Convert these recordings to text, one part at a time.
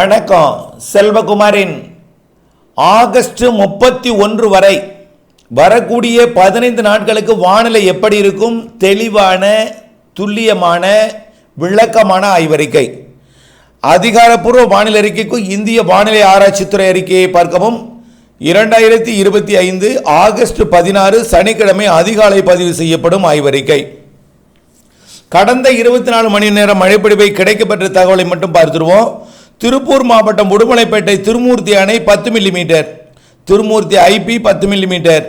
வணக்கம் செல்வகுமாரின். ஆகஸ்ட் முப்பத்தி ஒன்று வரை வரக்கூடிய பதினைந்து நாட்களுக்கு வானிலை எப்படி இருக்கும்? தெளிவான துல்லியமான விளக்கமான ஆய்வறிக்கை. அதிகாரப்பூர்வ வானிலை அறிக்கைக்கும் இந்திய வானிலை ஆராய்ச்சித்துறை அறிக்கையை பார்க்கவும். இரண்டாயிரத்தி இருபத்தி ஐந்து ஆகஸ்ட் பதினாறு சனிக்கிழமை அதிகாலை பதிவு செய்யப்படும் ஆய்வறிக்கை. கடந்த இருபத்தி நாலு மணி நேரம் மழைப்பிடிவை கிடைக்கப்பெற்ற தகவலை மட்டும் பார்த்துருவோம். திருப்பூர் மாவட்டம் உடுமலைப்பேட்டை திருமூர்த்தி அணை பத்து மில்லிமீட்டர் திருமூர்த்தி ஐபி பத்து மில்லிமீட்டர்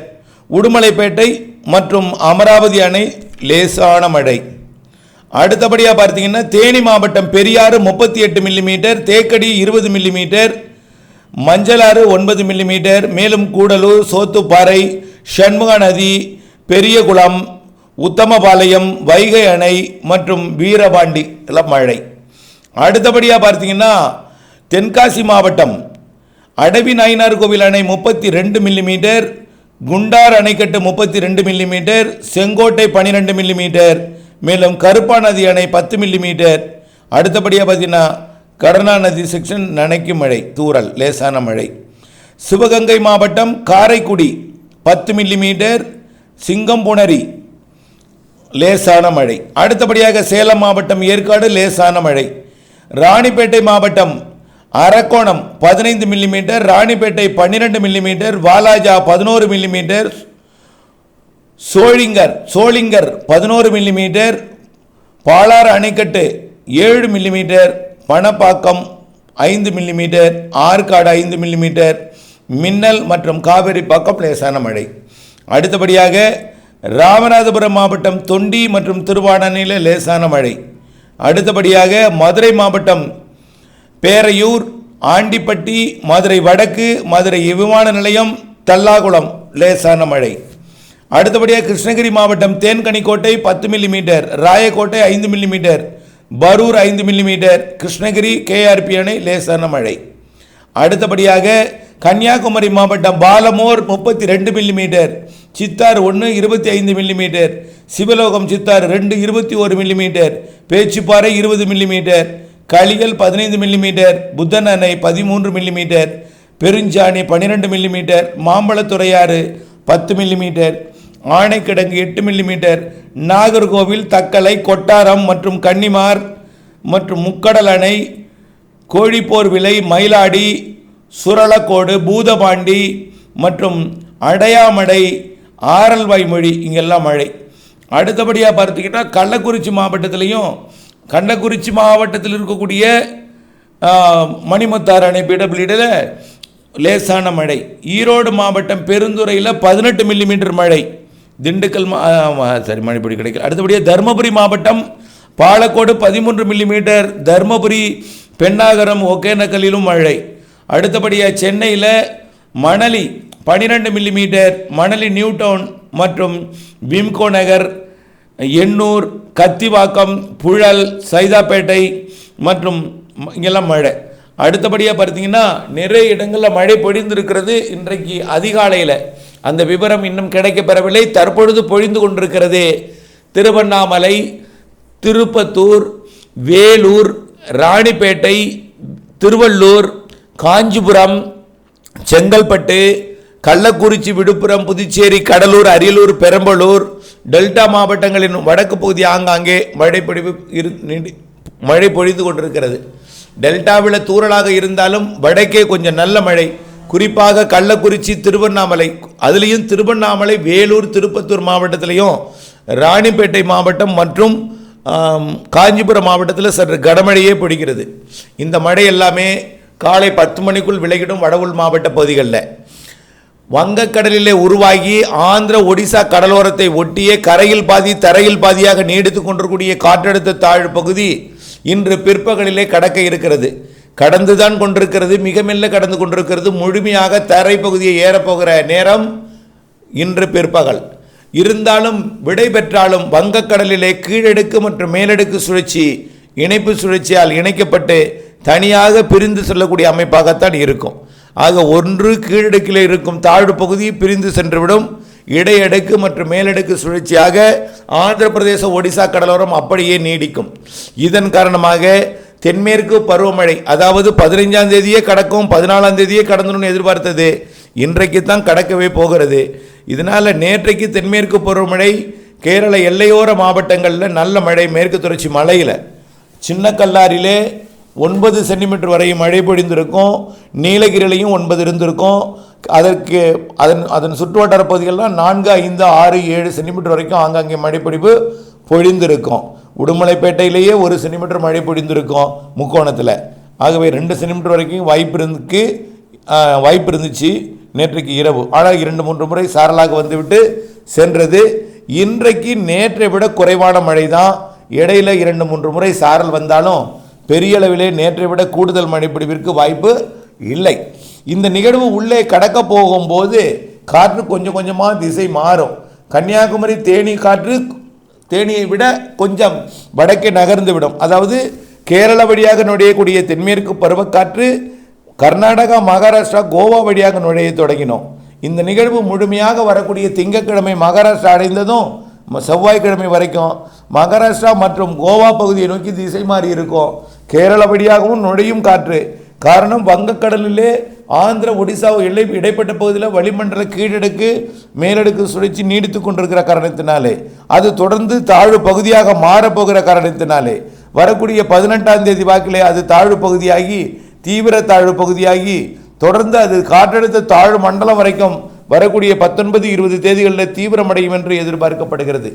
உடுமலைப்பேட்டை மற்றும் அமராவதி அணை லேசான மழை. அடுத்தபடியாக பார்த்தீங்கன்னா தேனி மாவட்டம் பெரியாறு முப்பத்தி எட்டு மில்லிமீட்டர் தேக்கடி இருபது மில்லிமீட்டர் மஞ்சளாறு ஒன்பது மில்லிமீட்டர் மேலும் கூடலூர் சோத்துப்பாறை சண்முக நதி பெரியகுளம் உத்தமபாளையம் வைகை அணை மற்றும் வீரபாண்டி. எல்லாம் மழை. அடுத்தபடியாக பார்த்தீங்கன்னா தென்காசி மாவட்டம் அடவி நாயனார் கோவில் அணை முப்பத்தி ரெண்டு மில்லிமீட்டர் குண்டார் அணைக்கட்டு முப்பத்தி ரெண்டு மில்லிமீட்டர் செங்கோட்டை பன்னிரெண்டு மில்லிமீட்டர் மேலும் கருப்பா நதி அணை பத்து மில்லிமீட்டர். அடுத்தபடியாக பார்த்தீங்கன்னா கருணா நதி செக்ஷன் நனைக்கும் மழை தூறல் லேசான மழை. சிவகங்கை மாவட்டம் காரைக்குடி பத்து மில்லிமீட்டர் சிங்கம்புணரி லேசான மழை. அடுத்தபடியாக சேலம் மாவட்டம் ஏற்காடு லேசான மழை. ராணிப்பேட்டை மாவட்டம் அரக்கோணம் பதினைந்து மில்லிமீட்டர் ராணிப்பேட்டை பன்னிரெண்டு மில்லிமீட்டர் வாலாஜா பதினோரு மில்லிமீட்டர் சோழிங்கர் சோளிங்கர் பதினோரு மில்லிமீட்டர் பாலாறு அணைக்கட்டு ஏழு மில்லிமீட்டர் பணப்பாக்கம் ஐந்து மில்லிமீட்டர் ஆற்காடு ஐந்து மில்லிமீட்டர் மின்னல் மற்றும் காவிரி பக்கம் லேசான மழை. அடுத்தபடியாக ராமநாதபுரம் மாவட்டம் தொண்டி மற்றும் திருவாடனையில் லேசான மழை. அடுத்தபடியாக மதுரை மாவட்டம் பேரையூர் ஆண்டிப்பட்டி மதுரை வடக்கு மதுரை விமான நிலையம் தல்லாகுளம் லேசான மழை. அடுத்தபடியாக கிருஷ்ணகிரி மாவட்டம் தேன்கனிக்கோட்டை பத்து மில்லிமீட்டர் ராயக்கோட்டை ஐந்து மில்லிமீட்டர் பரூர் ஐந்து மில்லிமீட்டர் கிருஷ்ணகிரி கேஆர்பி அணை லேசான மழை. அடுத்தபடியாக கன்னியாகுமரி மாவட்டம் பாலமோர் முப்பத்தி ரெண்டு மில்லிமீட்டர் சித்தார் ஒன்று இருபத்தி ஐந்து மில்லிமீட்டர் சிவலோகம் சித்தார் ரெண்டு இருபத்தி ஒரு மில்லிமீட்டர் பேச்சுப்பாறை இருபது மில்லிமீட்டர் களிகள் பதினைந்து மில்லிமீட்டர் புத்தன் அணை பதிமூன்று மில்லிமீட்டர் பெருஞ்சாணி பன்னிரெண்டு மில்லிமீட்டர் மாம்பழத்துறையாறு பத்து மில்லிமீட்டர் ஆணைக்கிடங்கு எட்டு மில்லிமீட்டர் நாகர்கோவில் தக்கலை கொட்டாரம் மற்றும் கன்னிமார் மற்றும் முக்கடல் அணை கோழிப்போர் விலை மயிலாடி சுரளக்கோடு பூதபாண்டி மற்றும் அடையாமடை ஆரல்வாய் மொழி இங்கெல்லாம் மழை. அடுத்தபடியாக பார்த்துக்கிட்டால் கள்ளக்குறிச்சி மாவட்டத்திலையும் கள்ளக்குறிச்சி மாவட்டத்தில் இருக்கக்கூடிய மணிமுத்தாறு அணை பிடபிள்யூடியில் லேசான மழை. ஈரோடு மாவட்டம் பெருந்துறையில் பதினெட்டு மில்லிமீட்டர் மழை. திண்டுக்கல் மா சரி மழைப்பொடி கிடைக்கல. அடுத்தபடியாக தருமபுரி மாவட்டம் பாலக்கோடு பதிமூன்று மில்லிமீட்டர். தருமபுரி பெண்ணாகரம் ஒகேனக்கலிலும் மழை. அடுத்தபடியாக சென்னையில் மணலி பனிரெண்டு மில்லிமீட்டர். மணலி நியூ டவுன் மற்றும் விம்கோ நகர் எண்ணூர் கத்திவாக்கம் புழல் சைதாப்பேட்டை மற்றும் இங்கெல்லாம் மழை. அடுத்தபடியாக பார்த்தீங்கன்னா நிறைய இடங்களில் மழை பொழிந்திருக்கிறது இன்றைக்கு அதிகாலையில். அந்த விவரம் இன்னும் கிடைக்கப்பெறவில்லை. தற்பொழுது பொழிந்து கொண்டிருக்கிறது திருவண்ணாமலை திருப்பத்தூர் வேலூர் ராணிப்பேட்டை திருவள்ளூர் காஞ்சிபுரம் செங்கல்பட்டு கள்ளக்குறிச்சி விழுப்புரம் புதுச்சேரி கடலூர் அரியலூர் பெரம்பலூர் டெல்டா மாவட்டங்களின் வடக்கு பகுதி ஆங்காங்கே மழை பொழிவு இரு மழை பொழிந்து கொண்டிருக்கிறது. டெல்டாவில் தூறலாக இருந்தாலும் வடக்கே கொஞ்சம் நல்ல மழை. குறிப்பாக கள்ளக்குறிச்சி திருவண்ணாமலை. அதுலேயும் திருவண்ணாமலை வேலூர் திருப்பத்தூர் மாவட்டத்திலையும் ராணிப்பேட்டை மாவட்டம் மற்றும் காஞ்சிபுரம் மாவட்டத்தில் சற்று கனமழையே பிடிக்கிறது இந்த மழை எல்லாமே காலை பத்து மணிக்குள் விலகிடும் வடவுள் மாவட்ட பகுதிகளில். வங்கக்கடலிலே உருவாகி ஆந்திர ஒடிசா கடலோரத்தை ஒட்டிய கரையில் பாதி தரையில் பாதியாக நீடித்து கொண்டிருக்கூடிய காற்றழுத்த தாழ்வு பகுதி இன்று பிற்பகலிலே கடக்க இருக்கிறது. கடந்துதான் கொண்டிருக்கிறது மிக மெல்ல கடந்து கொண்டிருக்கிறது. முழுமையாக தரை பகுதியை ஏறப்போகிற நேரம் இன்று பிற்பகல். இருந்தாலும் விடை பெற்றாலும் வங்கக்கடலிலே கீழடுக்கு மற்றும் மேலடுக்கு சுழற்சி இணைப்பு சுழற்சியால் இணைக்கப்பட்டு தனியாக பிரிந்து செல்லக்கூடிய அமைப்பாகத்தான் இருக்கும். ஆக ஒன்று கீழடுக்கில் இருக்கும் தாழ்வு பகுதி பிரிந்து சென்றுவிடும். இடையடுக்கு மற்றும் மேலடுக்கு சுழற்சியாக ஆந்திர பிரதேச ஒடிசா கடலோரம் அப்படியே நீடிக்கும். இதன் காரணமாக தென்மேற்கு பருவமழை அதாவது பதினைஞ்சாம் தேதியே கடக்கும் பதினாலாம் தேதியே கடந்துடும் எதிர்பார்த்தது இன்றைக்கு தான் கடக்கவே போகிறது. இதனால் நேற்றைக்கு தென்மேற்கு பருவமழை கேரள எல்லையோர மாவட்டங்களில் நல்ல மழை மேற்கு தொடர்ச்சி மலையில். சின்ன கல்லாரிலே ஒன்பது சென்டிமீட்டர் வரை மழை பொழிந்திருக்கும் நீலகிரிலையும் ஒன்பது இருந்திருக்கும். அதற்கு அதன் அதன் சுற்றுவட்டார பகுதிகளெலாம் நான்கு ஐந்து ஆறு ஏழு சென்டிமீட்டர் வரைக்கும் ஆங்காங்கே மழைப்பிடிப்பு பொழிந்திருக்கும். உடுமலைப்பேட்டையிலேயே ஒரு சென்டிமீட்டர் மழை பொழிந்திருக்கும் முக்கோணத்தில். ஆகவே ரெண்டு சென்டிமீட்டர் வரைக்கும் வாய்ப்பு இருந்துக்கு வாய்ப்பு இருந்துச்சு நேற்றைக்கு இரவு. ஆனால் இரண்டு மூன்று முறை சாரலாக வந்துவிட்டு சென்றது. இன்றைக்கு நேற்றை விட குறைவான மழை தான் இடையில இரண்டு மூன்று முறை சாரல் வந்தாலும் பெரிய அளவிலே நேற்றை விட கூடுதல் மழைப்பிடிவிற்கு வாய்ப்பு இல்லை. இந்த நிகழ்வு உள்ளே கடக்க போகும்போது காற்று கொஞ்சம் கொஞ்சமாக திசை மாறும். கன்னியாகுமரி தேனி காற்று தேனியை விட கொஞ்சம் வடக்கே நகர்ந்து விடும். அதாவது கேரள வழியாக நுழையக்கூடிய தென்மேற்கு பருவக்காற்று கர்நாடகா மகாராஷ்டிரா கோவா வழியாக நுழைய தொடங்கினோம். இந்த நிகழ்வு முழுமையாக வரக்கூடிய திங்கட்கிழமை மகாராஷ்டிரா அடைந்ததும் செவ்வாய்க்கிழமை வரைக்கும் மகாராஷ்டிரா மற்றும் கோவா பகுதியை நோக்கி திசை மாறி இருக்கும். கேரள வழியாகவும் நுழையும் காற்று. காரணம் வங்கக்கடலிலே ஆந்திர ஒடிசா எல்லை இடைப்பட்ட பகுதியில் வளிமண்டல கீழடுக்கு மேலடுக்கு சுழற்சி நீடித்து கொண்டிருக்கிற காரணத்தினாலே. அது தொடர்ந்து தாழ்வு பகுதியாக மாறப்போகிற காரணத்தினாலே. வரக்கூடிய பதினெட்டாம் தேதி வாக்கிலே அது தாழ்வு பகுதியாகி தீவிர தாழ்வு பகுதியாகி தொடர்ந்து அது காற்றழுத்த தாழ்வு மண்டலம் வரைக்கும் வரக்கூடிய பத்தொன்பது இருபது தேதிகளில் தீவிரமடையும் என்று எதிர்பார்க்கப்படுகிறது.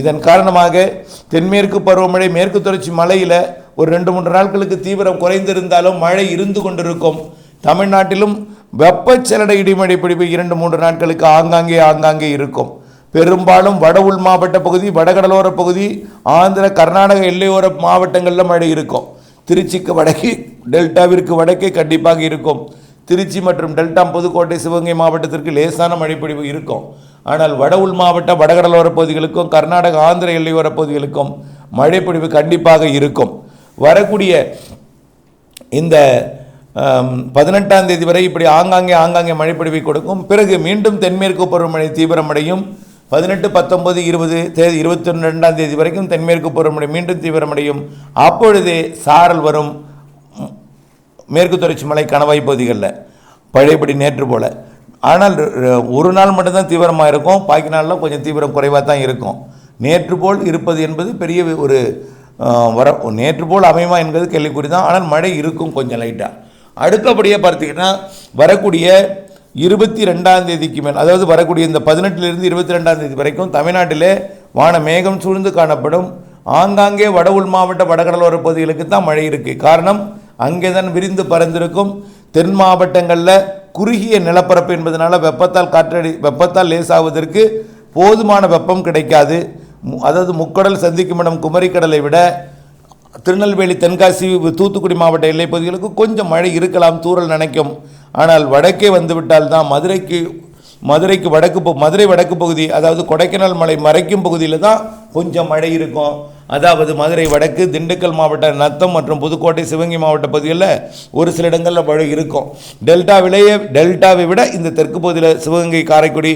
இதன் காரணமாக தென்மேற்கு பருவமழை மேற்கு தொடர்ச்சி மலையில் ஒரு ரெண்டு மூன்று நாட்களுக்கு தீவிரம் குறைந்திருந்தாலும் மழை இருந்து கொண்டிருக்கும். தமிழ்நாட்டிலும் வெப்பச்சலன இடிமழை பிடிப்பு இரண்டு மூன்று நாட்களுக்கு ஆங்காங்கே ஆங்காங்கே இருக்கும். பெரும்பாலும் வட உள் மாவட்ட பகுதி வடகடலோர பகுதி ஆந்திர கர்நாடக எல்லையோர மாவட்டங்களில் மழை இருக்கும். திருச்சிக்கு வடக்கே டெல்டாவிற்கு வடக்கே கண்டிப்பாக இருக்கும். திருச்சி மற்றும் டெல்டா புதுக்கோட்டை சிவகங்கை மாவட்டத்திற்கு லேசான மழைப்பொழிவு இருக்கும். ஆனால் வட உள் மாவட்ட வடகடலோர பகுதிகளுக்கும் கர்நாடக ஆந்திர எல்லையோர பகுதிகளுக்கும் மழைப்பொழிவு கண்டிப்பாக இருக்கும். வரக்கூடிய இந்த பதினெட்டாம் தேதி வரை இப்படி ஆங்காங்கே ஆங்காங்கே மழைப்பொழிவை கொடுக்கும். பிறகு மீண்டும் தென்மேற்கு பருவமழை தீவிரமடையும். பதினெட்டு பத்தொன்பது இருபது தேதி இருபத்தி ரெண்டாம் தேதி வரைக்கும் தென்மேற்கு பருவமழை மீண்டும் தீவிரமடையும். அப்பொழுதே சாரல் வரும். மேற்கு தொடர்ச்சி மலை கணவாய் பகுதிகளில். பழையபடி நேற்று போல். ஆனால் ஒரு நாள் மட்டும்தான் தீவிரமாக இருக்கும். பாக்கி நாளில் கொஞ்சம் தீவிரம் குறைவாக தான் இருக்கும். நேற்று போல் இருப்பது என்பது பெரிய ஒரு வர நேற்று போல் அமையுமா என்பது கேள்விக்குறி தான். ஆனால் மழை இருக்கும் கொஞ்சம் லைட்டாக அடுத்தபடியாக பார்த்தீங்கன்னா வரக்கூடிய இருபத்தி ரெண்டாம் தேதிக்கு மேல் அதாவது வரக்கூடிய இந்த பதினெட்டுலேருந்து இருபத்தி ரெண்டாம் தேதி வரைக்கும் தமிழ்நாட்டிலே வான மேகம் சூழ்ந்து காணப்படும். ஆங்காங்கே வட உள் மாவட்ட வடகடலோர பகுதிகளுக்கு தான் மழை இருக்குது காரணம் அங்கே தான் விரிந்து பறந்திருக்கும் தென் மாவட்டங்களில் குறுகிய நிலப்பரப்பு என்பதனால வெப்பத்தால் காற்றடி வெப்பத்தால் லேசாவதற்கு போதுமான வெப்பம் கிடைக்காது. மு- அதாவது முக்கடல் சந்திக்கும் இடம் குமரிக்கடலை விட திருநெல்வேலி தென்காசி தூத்துக்குடி மாவட்ட எல்லைப்பகுதிகளுக்கு கொஞ்சம் மழை இருக்கலாம் தூரல் நினைக்கும். ஆனால் வடக்கே வந்துவிட்டால் தான் மதுரைக்கு மதுரைக்கு வடக்கு பகு- மதுரை வடக்கு பகுதி அதாவது கொடைக்கானல் மலை மறைக்கும் பகுதியில் தான் கொஞ்சம் மழை இருக்கும். அதாவது மதுரை வடக்கு திண்டுக்கல் மாவட்ட நத்தம் மற்றும் புதுக்கோட்டை சிவகங்கை மாவட்ட பகுதிகளில் ஒரு சில இடங்களில் மழை இருக்கும். டெல்டாவிலேயே டெல்டாவை விட இந்த தெற்கு பகுதியில் சிவகங்கை காரைக்குடி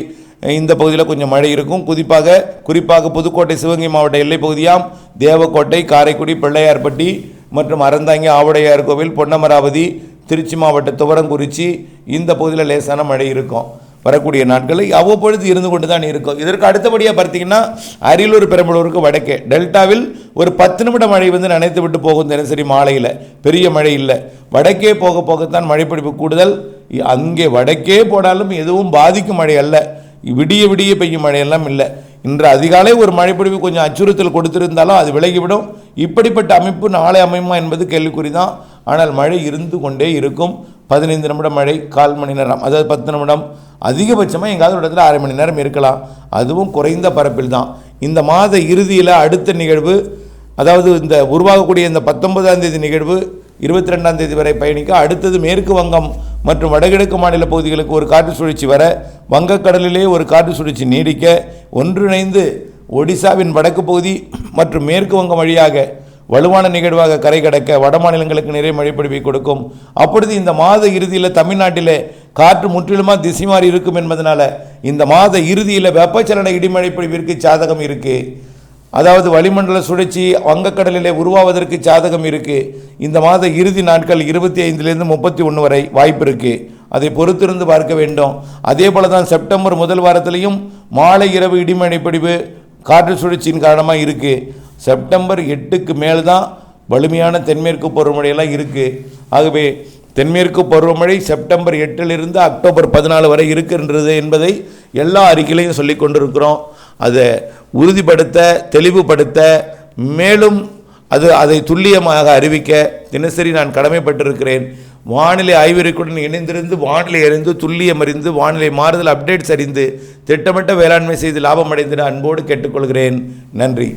இந்த பகுதியில் கொஞ்சம் மழை இருக்கும். குறிப்பாக குறிப்பாக புதுக்கோட்டை சிவகங்கை மாவட்ட எல்லைப் பகுதியாம் தேவக்கோட்டை காரைக்குடி பிள்ளையார்பட்டி மற்றும் அறந்தாங்கி ஆவுடையார் கோவில் பொன்னமராவதி திருச்சி மாவட்ட துவரங்குறிச்சி இந்த பகுதியில் லேசான மழை இருக்கும். வரக்கூடிய நாட்களில் அவ்வப்பொழுது இருந்து கொண்டு தான் இருக்கும். இதற்கு அடுத்தபடியாக பார்த்தீங்கன்னா அரியலூர் பெரம்பலூருக்கு வடக்கே டெல்டாவில் ஒரு பத்து நிமிட மழை வந்து நனைத்து விட்டு போகும் தினசரி மாலையில். பெரிய மழை இல்லை. வடக்கே போக போகத்தான் மழைப்பிடிப்பு கூடுதல். இ- அங்கே வடக்கே போனாலும் எதுவும் பாதிக்கும் மழை அல்ல. விடிய விடிய பெய்யும் மழையெல்லாம் இல்லை. இன்று அதிகாலை ஒரு மழைப்பிடிவு கொஞ்சம் அச்சுறுத்தல் கொடுத்திருந்தாலும் அது விலகிவிடும். இப்படிப்பட்ட அமைப்பு நாளை அமையுமா என்பது கேள்விக்குறி தான் ஆனால் மழை இருந்து கொண்டே இருக்கும். பதினைந்து நிமிடம் மழை கால் மணி நேரம். அதாவது பத்து நிமிடம். அதிகபட்சமாக எங்காவது ஒரு இடத்துல அரை மணி நேரம் இருக்கலாம். அதுவும் குறைந்த பரப்பில் தான். இந்த மாத இறுதியில் அடுத்த நிகழ்வு அதாவது இந்த உருவாகக்கூடிய இந்த பத்தொன்பதாம் தேதி நிகழ்வு இருபத்தி ரெண்டாம் தேதி வரை பயணிக்க அடுத்தது மேற்கு வங்கம் மற்றும் வடகிழக்கு மாநில பகுதிகளுக்கு ஒரு காற்று சுழற்சி வர வங்கக்கடலிலே ஒரு காற்று சுழற்சி நீடிக்க ஒன்றிணைந்து ஒடிசாவின் வடக்கு பகுதி மற்றும் மேற்கு வங்கம் வழியாக வலுவான நிகழ்வாக கரை கடக்க வட மாநிலங்களுக்கு நிறைய மழைப்பொழிவை கொடுக்கும். அப்பொழுது இந்த மாத இறுதியில் தமிழ்நாட்டிலே காற்று முற்றிலுமாக திசை மாறி இருக்கும் என்பதனால இந்த மாத இறுதியில் வெப்பச்சலன இடிமழை பொழிவிற்கு சாதகம் இருக்குது அதாவது வளிமண்டல சுழற்சி வங்கக்கடலிலே உருவாவதற்கு சாதகம் இருக்குது இந்த மாத இறுதி நாட்கள் இருபத்தி ஐந்துலேருந்து முப்பத்தி ஒன்று வரை வாய்ப்பு இருக்குது அதை பொறுத்திருந்து பார்க்க வேண்டும். அதே போல தான் செப்டம்பர் முதல் வாரத்திலையும் மாலை இரவு இடிமழை பிடிவு காற்று சுழற்சியின் காரணமாக இருக்குது செப்டம்பர் எட்டுக்கு மேல் தான் வலிமையான தென்மேற்கு பருவமழையெல்லாம் இருக்குது ஆகவே தென்மேற்கு பருவமழை செப்டம்பர் எட்டிலிருந்து அக்டோபர் பதினாலு வரை இருக்கின்றது என்பதை எல்லா அறிக்கையிலையும் சொல்லி கொண்டிருக்கிறோம். அதை உறுதிப்படுத்த தெளிவுபடுத்த மேலும் அது அதை துல்லியமாக அறிவிக்க தினசரி நான் கடமைப்பட்டிருக்கிறேன். வானிலை ஆய்வறிக்கையுடன் இணைந்திருந்து வானிலை அறிந்து துல்லியம் அறிந்து வானிலை மாறுதல் அப்டேட்ஸ் அறிந்து திட்டமிட்ட வேளாண்மை செய்து லாபம் அடைந்திட அன்போடு கேட்டுக்கொள்கிறேன். நன்றி.